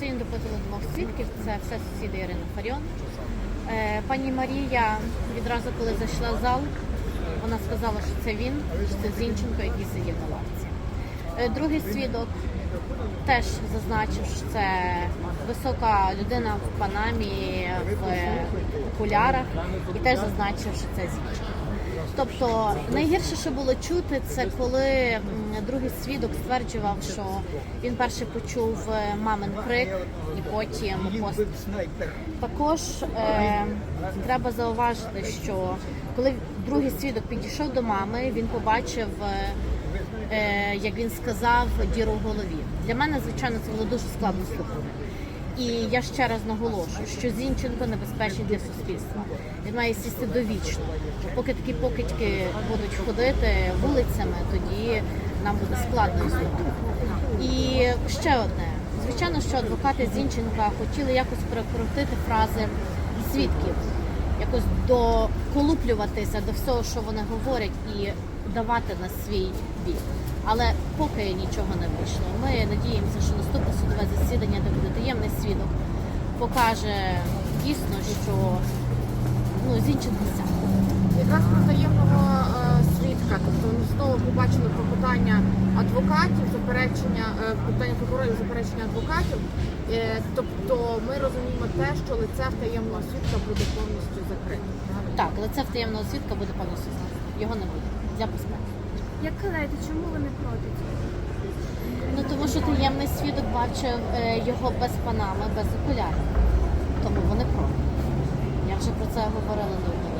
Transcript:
сьогодні допитували двох свідків. Це все сусіди Ірина Фаріон. Е, Пані Марія відразу, коли зайшла в зал, вона сказала, що це він, що це Зінченко, який сидів на лавці. Е, Другий свідок теж зазначив, що це висока людина в панамі, в окулярах, і теж зазначив, що це Зінченко. Тобто найгірше, що було чути, це коли другий свідок стверджував, що він перше почув е, мамин крик і потім пост. Також е, треба зауважити, що коли другий свідок підійшов до мами, він побачив, е, е, як він сказав, діру в голові. Для мене, звичайно, це було дуже складно слухати. І я ще раз наголошую, що Зінченко небезпечний для суспільства. Він має сісти довічно. Поки такі покидьки будуть ходити вулицями, тоді нам буде складно існувати. І ще одне. Звичайно, що адвокати Зінченка хотіли якось перекрутити фрази свідків, якось доколуплюватися до всього, що вони говорять, і давати на свій бік. Але поки нічого не вийшло. Ми надіємося, що наступне судове засідання, де буде таємний свідок, покаже дійсно, що ну, сяде. Якраз про таємного е, свідка, тобто ми знову побачили клопотання адвокатів, заперечення е, питання прокурорів, заперечення адвокатів. Е, тобто ми розуміємо те, що лице в таємного свідка буде повністю закрите. Так, лице в таємного свідка буде повністю знати. Його не буде для безпеки. Як гадаєте, чому ви не проти цього? Ну тому що таємний свідок бачив е, його без панами, без окулярів. Тому вони проти. Я вже про це говорила неодноразово.